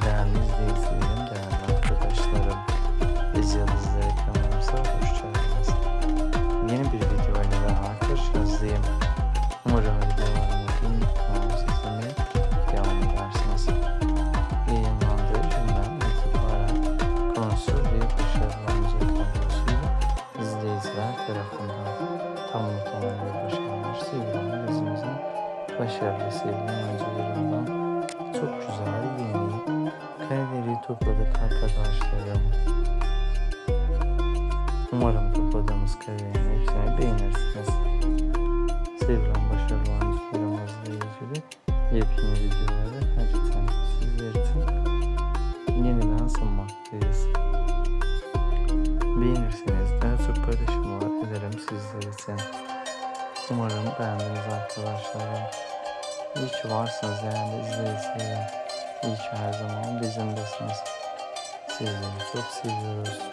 Değerli izleyicilerim, değerli arkadaşlarım, biz Yıldızlar ekranlarımıza hoş geldiniz. Yeni bir video ile daha karşınızdayım. Umarım videolarımı kanalımı izlemeye devam edersiniz. Yayınlandığı günden itibaren konusu ve başarılarımızı kadrosuyla izleyiciler tarafından tam tanımaya başlanmış sevgili dizimizin başarılı sevgili oyuncularından topladık arkadaşlarım. Umarım topladığımız karelerin hepsini beğenirsiniz. Sevilen başarılı oyuncularımızla ilgili yepyeni videoları her zaman sizler için yeniden sunmaktayız. Beğenirseniz daha çok paylaşımlar ederim sizler için. Umarım beğendiniz arkadaşlarım. İyi ki varsınız değerli izleyicilerim. İyi ki her zaman bizimlesiniz. Sizleri çok seviyoruz.